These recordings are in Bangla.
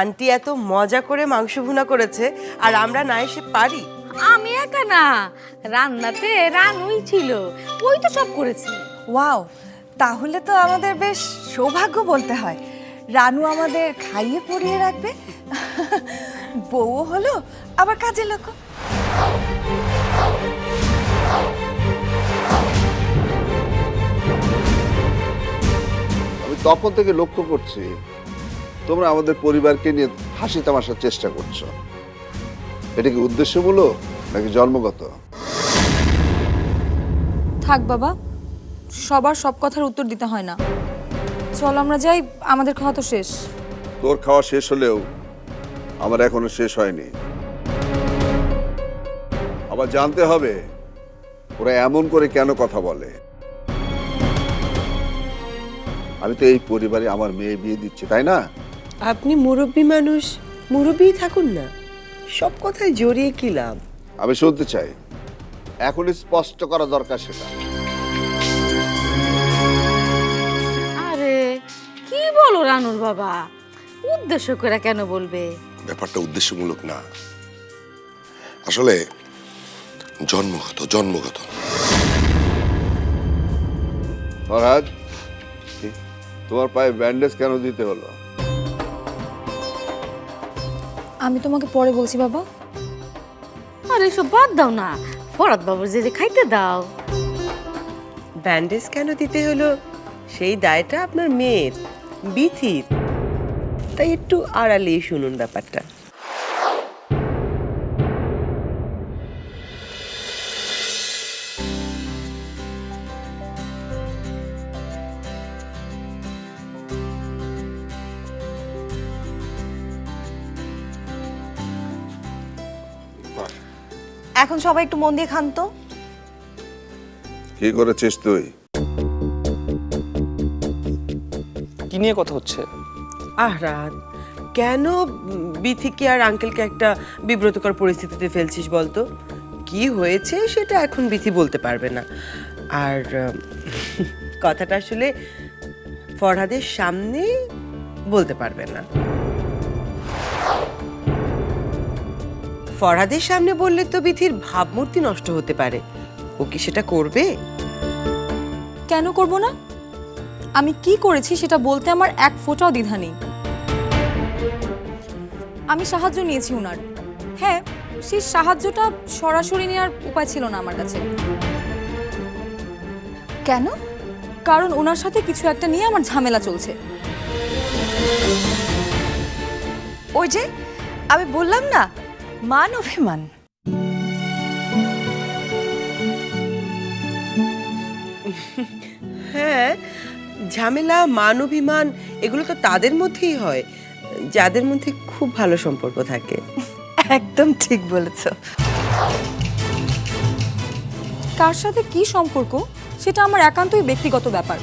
আন্টি এত মজা করে মাংস ভুনা করেছে আর আমরা না এসে পারি। আমি একা না রান্নাতে রানুই ছিল ওই তো সব করেছে। ওয়াও তাহলে তো আমাদের বেশ সৌভাগ্য বলতে হয়। রানু আমাদের খাইয়ে পরিয়ে রাখবে। বউও হলো আবার কাজে লোক। আমি তখন থেকে লক্ষ্য করছি তোমরা আমাদের পরিবারকে নিয়ে হাসি তামাশার চেষ্টা করছ। এটা কি উদ্দেশ্যমূলক নাকি জন্মগত? থাক বাবা সবার সব কথার উত্তর দিতে হয় না। চল আমরা যাই আমাদের খাওয়া তো শেষ। তোর খাওয়া শেষ হলেও আমার এখনও শেষ হয়নি। আবার জানতে হবে ওরা এমন করে কেন কথা বলে। আমি তো এই পরিবারে আমার মেয়ে বিয়ে দিচ্ছি তাই না? আপনি মুরব্বী মানুষ মুরব্বী থাকুন না। সব কথায় জড়িয়ে কি লাভ? আমি শুনতে চাই। এখনই স্পষ্ট করা দরকার সেটা। আরে কি বলো রানুর বাবা? উদ্দেশ্য করে কেন বলবে? ব্যাপারটা উদ্দেশ্যমূলক না। আসলে জন্মগত জন্মগত। ফরহাদ তোমার পায়ে ব্যান্ডেজ কেন দিতে হলো? আমি তোমাকে পরে বলছি বাবা। আর এসব বাদ দাও না। ফরাদ বাবুর যে খাইতে দাও। ব্যান্ডেজ কেন দিতে হলো? সেই দায়টা আপনার মেয়ের বিথির। তাই একটু আড়ালেই শুনুন ব্যাপারটা। এখন সবাই একটু মন দিয়ে খান তো। কি করেছিস তুই? কি নিয়ে কথা হচ্ছে? আহ রাত। কেন বিথিকে আর আঙ্কেলকে একটা বিব্রতকর পরিস্থিতিতে ফেলছিস বলতো? কি হয়েছে সেটা এখন বিথি বলতে পারবে না। আর কথাটা আসলে ফরহাদের সামনে বলতে পারবে না। ফরহাদের সামনে বললে তো বিথির ভাবমূর্তি নষ্ট হতে পারে। ও কি সেটা করবে? কেন করব না? আমি কি করেছি সেটা বলতে আমার এক ফোঁটাও দ্বিধা নেই। আমি সাহায্য নিয়েছি ওনার হ্যাঁ সেই সাহায্যটা সরাসরি নেওয়ার উপায় ছিল না আমার কাছে। কেন? কারণ ওনার সাথে কিছু একটা নিয়ে আমার ঝামেলা চলছে। ওই যে, আমি বললাম না মান অভিমান। হ্যাঁ ঝামেলা মান অভিমান এগুলো তো তাদের মধ্যেই হয় যাদের মধ্যে খুব ভালো সম্পর্ক থাকে। একদম ঠিক বলেছ। কার সাথে কি সম্পর্ক সেটা আমার একান্তই ব্যক্তিগত ব্যাপার।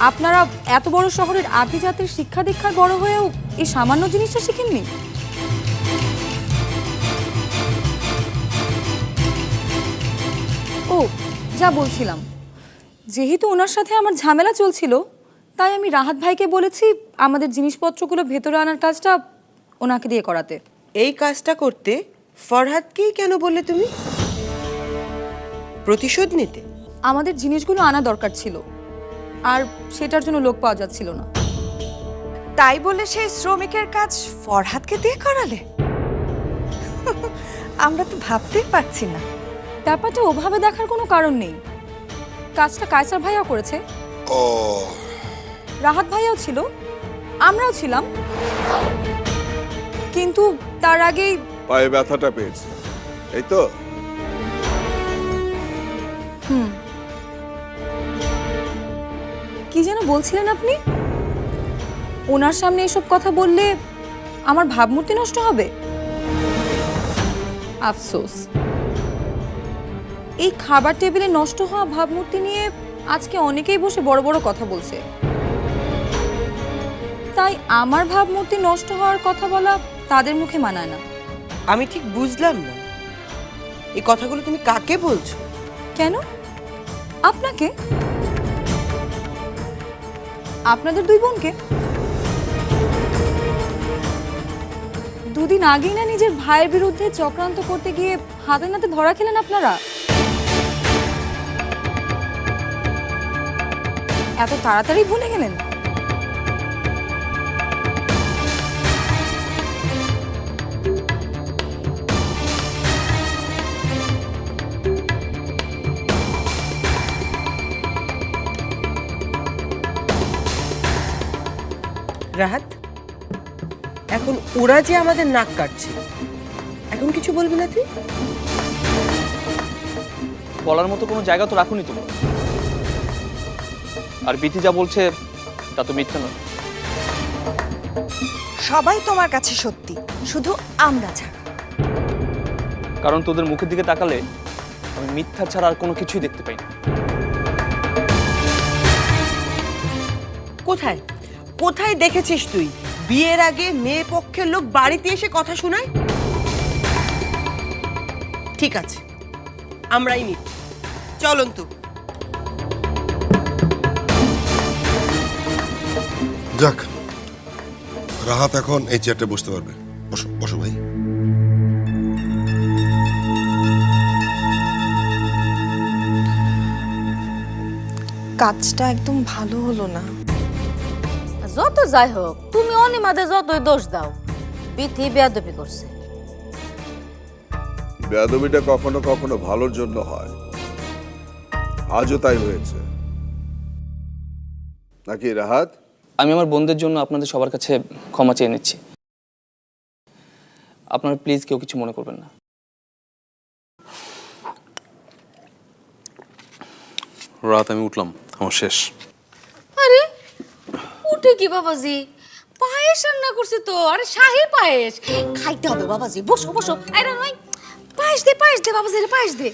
আপনারা এত বড় শহরের আভিজাতের শিক্ষা দীক্ষার বড় হয়েও এই সামান্য জিনিসটা শিখেননি? ও যা বলছিলাম। যেহেতু ওনার সাথে আমার ঝামেলা চলছিল তাই আমি রাহাত ভাইকে বলেছি আমাদের জিনিসপত্রগুলো ভেতরে আনার কাজটা ওনাকে দিয়ে করাতে। এই কাজটা করতে ফরহাদকেই কেন বললে তুমি? প্রতিশোধ নিতে। আমাদের জিনিসগুলো আনা দরকার ছিল। আর সেটার জন্য লোক পাওয়া যাচ্ছিল না। তাই বলে সেই শ্রমিকের কাজ ফরহাদকে দিয়ে করালে? আমরা তো ভাবতেই পারছি না। ব্যাপারটা ওভাবে দেখার কোনো কারণ নেই। কাজটা কায়সার ভাইয়াও করেছে। ও। রাহাত ভাইয়াও ছিল। আমরাও ছিলাম। কিন্তু তার আগেই পায়ে ব্যথাটা পেয়েছে। এই তো? কি বলছিলেন আপনি? ওনার সামনে এসব কথা বললে আমার ভাবমূর্তি নষ্ট হবে? আফসোস। এই খাবার টেবিলে নষ্ট হওয়া ভাবমূর্তি নিয়ে আজকে অনেকেই বসে বড় বড় কথা বলছে। তাই আমার ভাবমূর্তি নষ্ট হওয়ার কথা বলা তাদের মুখে মানায় না। আমি ঠিক বুঝলাম না। এই কথাগুলো তুমি কাকে বলছো? কেন? আপনাকে? আপনাদের দুই বোনকে? দুদিন আগেই না নিজের ভাইয়ের বিরুদ্ধে চক্রান্ত করতে গিয়ে হাতে নাতে ধরা খেলেন আপনারা? এত তাড়াতাড়ি ভুলে গেলেন? রাহাত এখন ওরা যে আমাদের নাক কাটছে এখন কিছু বলবি না তুই? বলার মতো কোনো জায়গা তো রাখুনি তুমি। আর বিথি যা বলছে তা তো মিথ্যা নয়। সবাই তোমার কাছে সত্যি শুধু আমরা ছাড়া। কারণ তোদের মুখের দিকে তাকালে আমি মিথ্যা ছাড়া আর কোনো কিছুই দেখতে পাই না। কোথায়? কোথায় দেখেছিস তুই? বিয়ের আগে মেয়ে পক্ষের লোক বাড়িতে এসে কথা শোনায়? ঠিক আছে আমরাই মিথ চলন তো। যাক রাহাত এখন এই চেয়ারটা বসতে পারবে। বসো বসো ভাই। কাজটা একদম ভালো হলো না। যত যাই হোক তুমি অনিমাদে যতই দোষ দাও বিথি বেয়াদবি করছে। বেয়াদবিটা কখনো কখনো ভালোর জন্য হয়। আজও তাই হয়েছে। নাকি রাহাত? আমি আমার বোনদের জন্য আপনাদের সবার কাছে ক্ষমা চেয়ে নিচ্ছি। আপনারা প্লিজ কেউ কিছু মনে করবেন না। রাত আমি উঠলাম আমার শেষ। আরে কি বাবাজি? পায়েস রান্না করছে তো, আরে শাহি পায়েস। খাইতে হবে বাবাজি, বসো বসো। আরে নয় পায়েস দে পায়েস দে বাবাজি, রে পায়েস দে।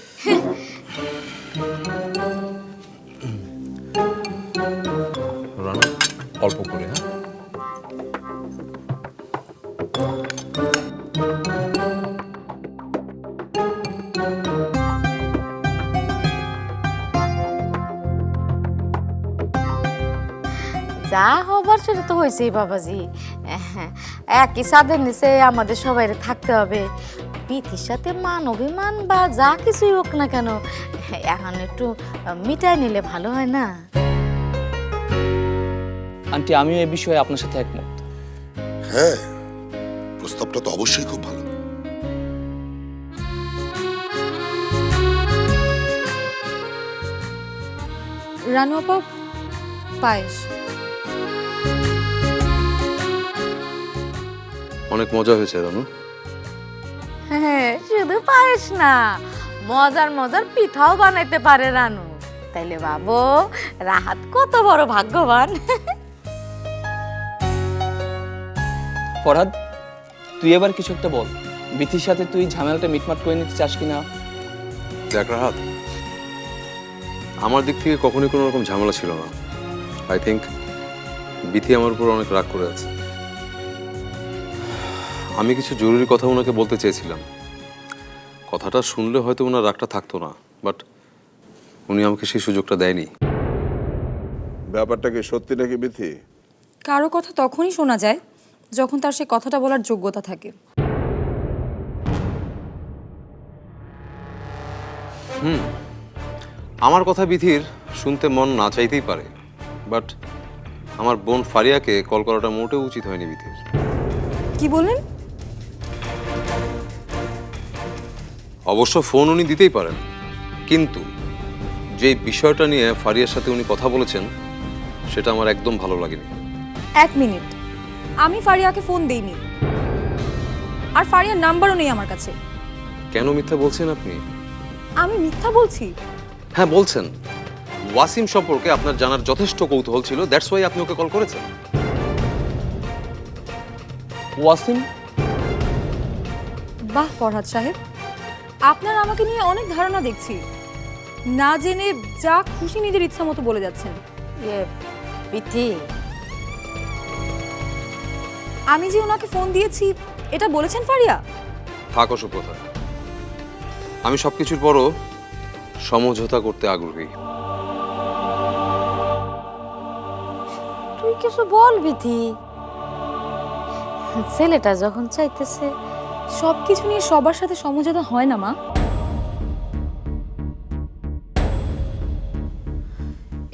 অল্প করে যা হবার সেটা তো হয়েছেই বাবাজি। হ্যাঁ, একই সাদের নিচে আমাদের সবাই থাকতে হবে। বিথির সাথে মান অভিমান বা যা কিছুই হোক না কেন এখন একটু মিটাই নিলে ভালো হয় না? আন্টি আমিও এ বিষয়ে আপনার সাথে একমত। হ্যাঁ প্রস্তাবটা তো অবশ্যই খুব ভালো। রানু আপা পায়েস। অনেক মজা হয়েছে রানু। হ্যাঁ শুধু পায়েস না মজার মজার পিঠাও বানাইতে পারে রানু। তাইলে বাবু রাহাত কত বড় ভাগ্যবান। ফরহাদ তুই এবার কিছু একটা বল। বিথির সাথে তুই ঝামেলাটা মিটমাট করে নিতে চাস কিনা? দেখ রাহাত আমার দিক থেকে কখনোই কোনো রকম ঝামেলা ছিল না। আই থিঙ্ক বিথি আমার উপর অনেক রাগ করে আছে। আমি কিছু জরুরি কথা ওনাকে বলতে চেয়েছিলাম। কথাটা শুনলে হয়তো ওনার রাগটা থাকতো না বাট উনি আমাকে সেই সুযোগটা দেয়নি। ব্যাপারটা কি সত্যি নাকি বিথি কারও কথা তখনই শোনা যায় যখন তার সে কথাটা বলার যোগ্যতা থাকে। হুম আমার কথা বিধির শুনতে মন না চাইতেই পারে বাট আমার বোন ফারিয়াকে কল করাটা মোটেও উচিত হয়নি বিধির। কি বললেন? অবশ্য ফোন উনি দিতেই পারেন। কিন্তু যে বিষয়টা নিয়ে ফারিয়ার সাথে উনি কথা বলেছেন সেটা আমার একদম ভালো লাগেনি। এক মিনিট। আমি ফারিয়াকে ফোন দেইনি। আর ফারিয়ার নাম্বারও নেই আমার কাছে। কেন মিথ্যা বলছেন আপনি? আমি মিথ্যা বলছি? হ্যাঁ বলছেন। ওয়াসিম সম্পর্কে আপনার জানার যথেষ্ট কৌতূহল ছিল দ্যাটস ওয়াই আপনি ওকে কল করেছেন। ওয়াসিম? বাহ ফরহাদ সাহেব। আপনার আমাকে নিয়ে অনেক ধারণা দেখছি। না জেনে যা খুশি নিজের ইচ্ছা মতো বলে যাচ্ছেন। ইয়ে বিথি আমি যে ওনাকে ফোন দিয়েছি এটা বলেছেন ফারিয়া? থাক কথা আমি সবকিছুর পরও সমঝোতা করতে আগ্রহী। তুই কিছু বল বিথি ছেলেটা যখন চাইতেছে সব কিছু নিয়ে সবার সাথে সমঝোতা হয় না, মা।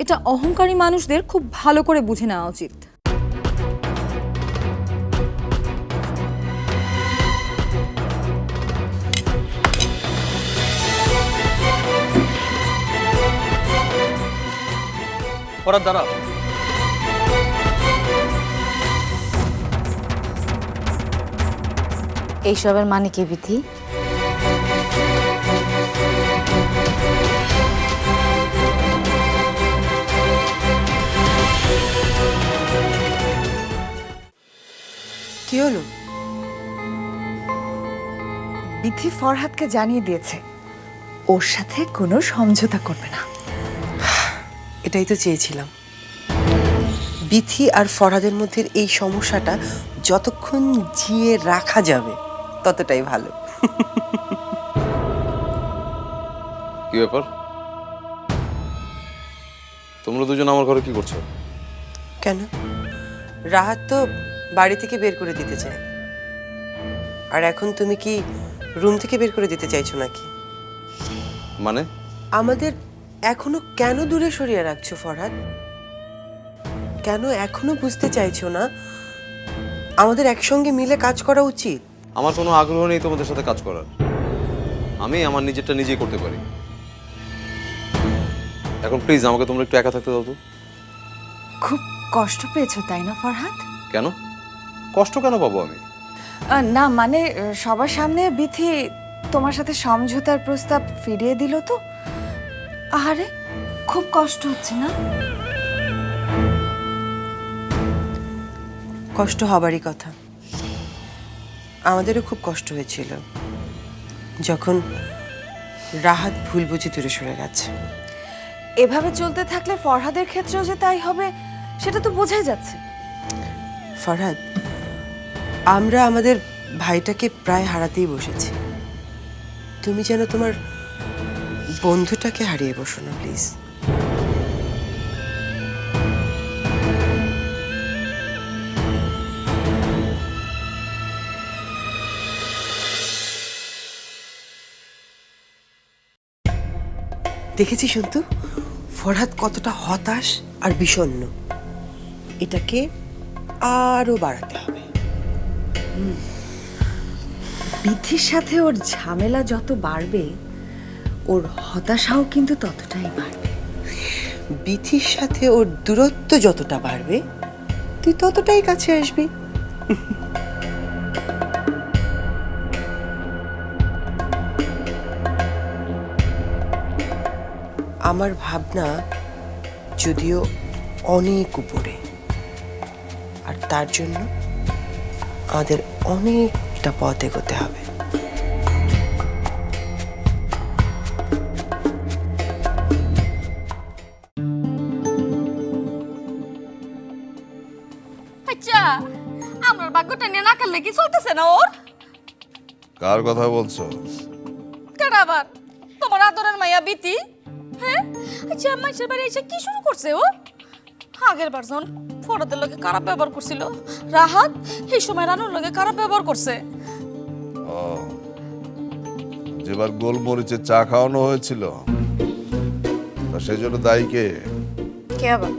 এটা অহংকারী মানুষদের খুব ভালো করে বুঝে নেওয়া উচিত। ফরহাদ দাঁড়া এইসবের মানে কি বিথি? কি হলো? বিথি ফরহাদকে জানিয়ে দিয়েছে ওর সাথে কোনো সমঝোতা করবে না। এটাই তো চেয়েছিলাম। বিথি আর ফরহাদের মধ্যে এই সমস্যাটা যতক্ষণ জিয়ে রাখা যাবে ততটাই ভালো। কি ব্যাপার? তোমরা দুজন আমার ঘরে কি করছ? কেন? রাহাত তো বাড়ি থেকে বের করে দিতে চায়। আর এখন তুমি কি রুম থেকে বের করে দিতে চাইছো নাকি? মানে? আমাদের এখনও কেন দূরে সরিয়ে রাখছো ফরহাদ? কেন এখনও বুঝতে চাইছো না? আমাদের একসঙ্গে মিলে কাজ করা উচিত? আমার কোনো আগ্রহ নেই তোমাদের সাথে কাজ করার। আমি আমার নিজেরটা নিজেই করতে পারি। এখন প্লিজ আমাকে তোমরা একটু একা থাকতে দাও তো। খুব কষ্ট পেয়েছ তাই না ফরহাদ? কেন? কষ্ট কেন পাবো আমি? না মানে সবার সামনে বিথি তোমার সাথে সমঝোতার প্রস্তাব ফিরিয়ে দিল তো। আরে খুব কষ্ট হচ্ছে না? কষ্ট হবারই কথা। আমাদেরও খুব কষ্ট হয়েছিল যখন রাহাত ভুল বুঝে দূরে সরে গেছে। এভাবে চলতে থাকলে ফরহাদের ক্ষেত্রেও যে তাই হবে সেটা তো বোঝাই যাচ্ছে। ফরহাদ আমরা আমাদের ভাইটাকে প্রায় হারাতেই বসেছি। তুমি যেন তোমার বন্ধুটাকে হারিয়ে বসো না প্লিজ। দেখেছি শুনতু ফরহাদ কতটা হতাশ আর বিষণ্ণ। এটাকে আরও বাড়াতে হবে। বিথির সাথে ওর ঝামেলা যত বাড়বে, ওর হতাশাও কিন্তু ততটাই বাড়বে। বিথির সাথে ওর দূরত্ব যতটা বাড়বে, তুই ততটাই কাছে আসবি। আমার ভাবনা যদিও অনেক উপরে আর তার জন্য আমাদের অনেকটা পথ এগোতে হবে। আচ্ছা আমার ভাগ্যটা নিয়ে না করলে কি চলতেছে না ওর? কার কথা বলছো? মাইসের বাড়ি এসে কি শুরু করছে ও? আগের বার যখন ফরাদের লগে খারাপ ব্যবহার করছিল রাহাত এই সময় রানুর লগে খারাপ ব্যবহার করছে। ও যেবার গোলমরিচের চা খাওয়ানো হয়েছিল তা সেই জন্য দায়ী কে? কে আবার?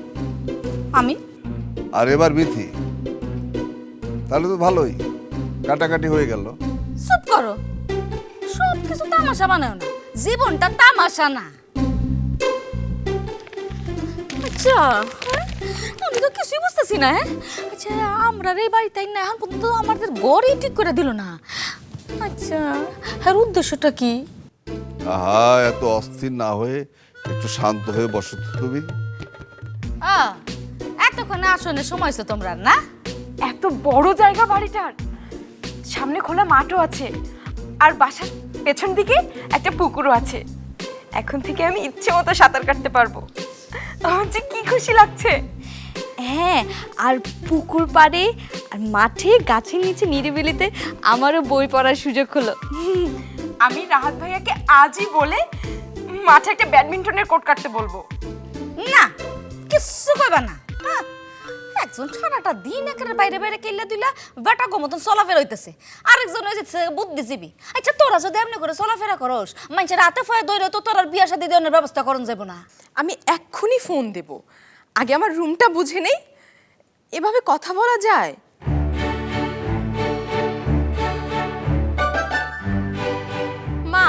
আমি? আর এবার বিথি তাহলে তো ভালোই কাটাকাটি হয়ে গেল। চুপ করো। সব কিছু তামাশা বানায় না জীবনটা তামাশা না। আচ্ছা হ্যাঁ? আমি তো কিছুই বুঝতেছি না হ্যাঁ? আচ্ছা আমরা এই বাড়িতে না এখন পর্যন্ত আমাদের গড়ই ঠিক করে দিল না। আচ্ছা হ্যাঁ উদ্দেশ্যটা কি? আহা এত অস্থির না হয়ে একটু শান্ত হয়ে বসো তো তুমি। আ এতক্ষণে আসনে সময় তো তোমরা না? এত বড় জায়গা বাড়িটার। সামনে খোলা মাঠও আছে আর বাসার পেছন দিকে একটা পুকুরও আছে। এখন থেকে আমি ইচ্ছে মতো সাঁতার কাটতে পারব। আমার যে কি খুশি লাগছে। হ্যাঁ আর পুকুর পাড়ে আর মাঠে গাছের নিচে নিরিবিলিতে আমারও বই পড়ার সুযোগ হলো। আমি রাহাত ভাইয়াকে আজই বলে মাঠে একটা ব্যাডমিন্টনের কোর্ট কাটতে বলব। না কিচ্ছু করবা না। হ্যাঁ, একজন সারাটা দিন একেবারে বাইরে বাইরে কেল্লা দিলা বেটা গো মতন চলাফেরা হইতেছে। আরেকজন হয়েছে বুদ্ধিজীবী। আচ্ছা তোরা যদি এমনি করে চলাফেরা করস মানুষের রাতে ফয়ে দৈরে তো তোর আর বিয়া শাদি দেওয়ার ব্যবস্থা করন যাব না। আমি এক্ষুনি ফোন দেব। আগে আমার রুমটা বুঝে নেই। এভাবে কথা বলা যায়? মা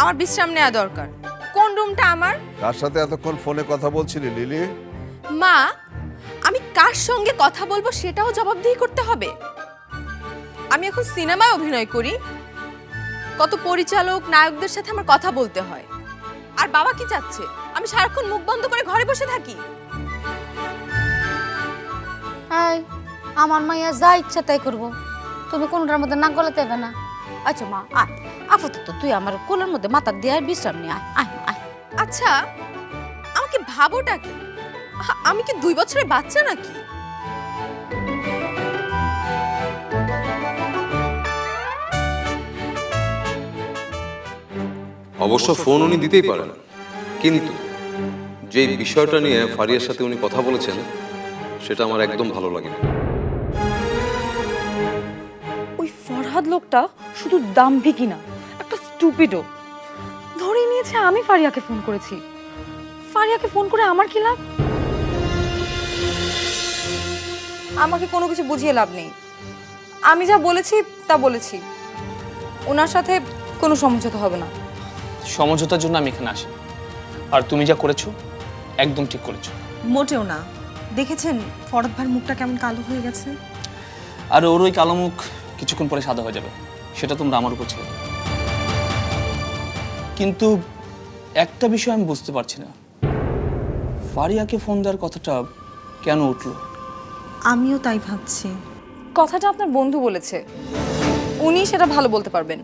আমার বিশ্রাম নেওয়া দরকার। কোন রুমটা আমার? কার সাথে এতক্ষণ ফোনে কথা বলছিলি লিলি? মা আমি কার সঙ্গে কথা বলব সেটাও জবাবদিহি করতে হবে। আমি এখন সিনেমায় অভিনয় করি। কত পরিচালক নায়কদের সাথে আমার কথা বলতে হয়। আর বাবা কি চাচ্ছে? আমি সারাক্ষণ মুখ বন্ধ করে ঘরে বসে থাকি। আমার মাইয়া যা ইচ্ছা তাই করব। তুমি কোনটার মধ্যে নাক গলাতে হবে না। আচ্ছা মা আয়। আপাতত তুই আমার কোলের মধ্যে মাথা দিয়ে বিশ্রাম নিয়ে আয়। আয় আয়। আচ্ছা আমাকে ভাবোটা কি? আমি কি দুই বছরের বাচ্চা নাকি? অবশ্য ফোন উনি দিতেই পারেন। কিন্তু যে বিষয়টা নিয়ে ফারিয়ার সাথে উনি কথা বলেছেন সেটা আমার একদম ভালো লাগেনি। ওই ফরহাদ লোকটা শুধু দাম্ভিকই না একটা স্টুপিডও ধরে নিয়েছে আমি ফারিয়াকে ফোন করেছি। ফারিয়াকে ফোন করে আমার কি লাভ? আমাকে কোনো কিছু বুঝিয়ে লাভ নেই। আমি যা বলেছি তা বলেছি। ওনার সাথে কোনো সমঝোতা হবে না। সমঝোতার জন্য আমি এখানে আসি আর তুমি যা করেছ একদম ঠিক করেছ। মোটেও না। দেখেছেন ফরদ ভাইয়ের মুখটা কেমন কালো হয়ে গেছে? আর ওর ওই কালো মুখ কিছুক্ষণ পরে সাদা হয়ে যাবে। সেটা তোমরা আমার উপর ছেড়ে কিন্তু একটা বিষয় আমি বুঝতে পারছি না। ফারিয়াকে ফোন দেওয়ার কথাটা কেন উঠল? আমিও তাই ভাবছি। কথাটা আপনার বন্ধু বলেছে। উনি সেটা ভালো বলতে পারবেন।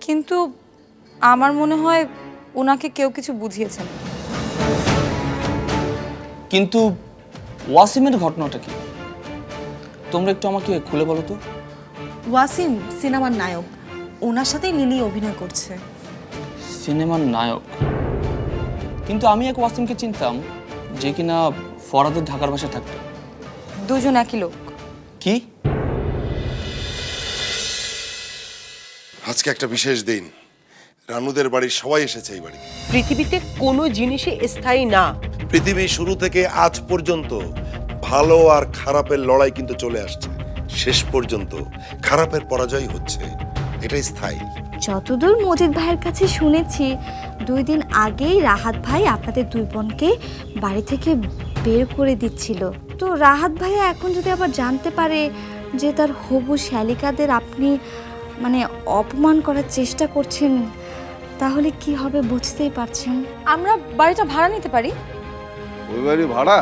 কিন্তু আমার মনে হয় ওনাকে কেউ কিছু বুঝিয়েছেন। কিন্তু ওয়াসিমের ঘটনাটা কি? তোমরা একটু আমাকে খুলে বলো তো। ওয়াসিম সিনেমার নায়ক। ওনার সাথেই লিলি অভিনয় করছে। সিনেমার নায়ক। কিন্তু আমি এক ওয়াসিমকে চিনতাম যে কিনা ফরাদের ঢাকার ভাষায় থাকতো। দুজন একই লোক। কি? আজকে একটা বিশেষ দিন। রানুদের বাড়ির সবাই এসেছে এই বাড়ি পৃথিবীতে কোনো জিনিসই স্থায়ী না। পৃথিবী শুরু থেকে আজ পর্যন্ত ভালো আর খারাপের লড়াই কিন্তু চলে আসছে। শেষ পর্যন্ত খারাপের পরাজয় হচ্ছে। এটাই স্থায়ী। যতদূর মজিদ ভাইয়ের কাছে শুনেছি দুই দিন আগেই রাহাত ভাই আপনাদের দুই বোনকে বাড়ি থেকে বের করে দিচ্ছিল। তো রাহাত ভাইয়া এখন যদি আবার জানতে পারে যে তার হবু শ্যালিকাদের আপনি মানে অপমান করার চেষ্টা করছেন তাহলে কি হবে বুঝতেই পারছেন। আমরা বাড়িটা ভাড়া নিতে পারি। ওই বাড়ি ভাড়া?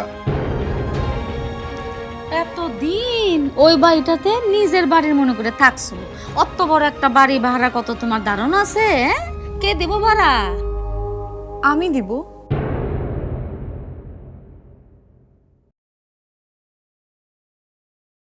এতদিন ওই বাড়িটাতে নিজের বাড়ির মনে করে থাকছো। অত বড় একটা বাড়ি ভাড়া কত তোমার ধারণা আছে হ্যাঁ? কে দেবো ভাড়া? আমি দিব।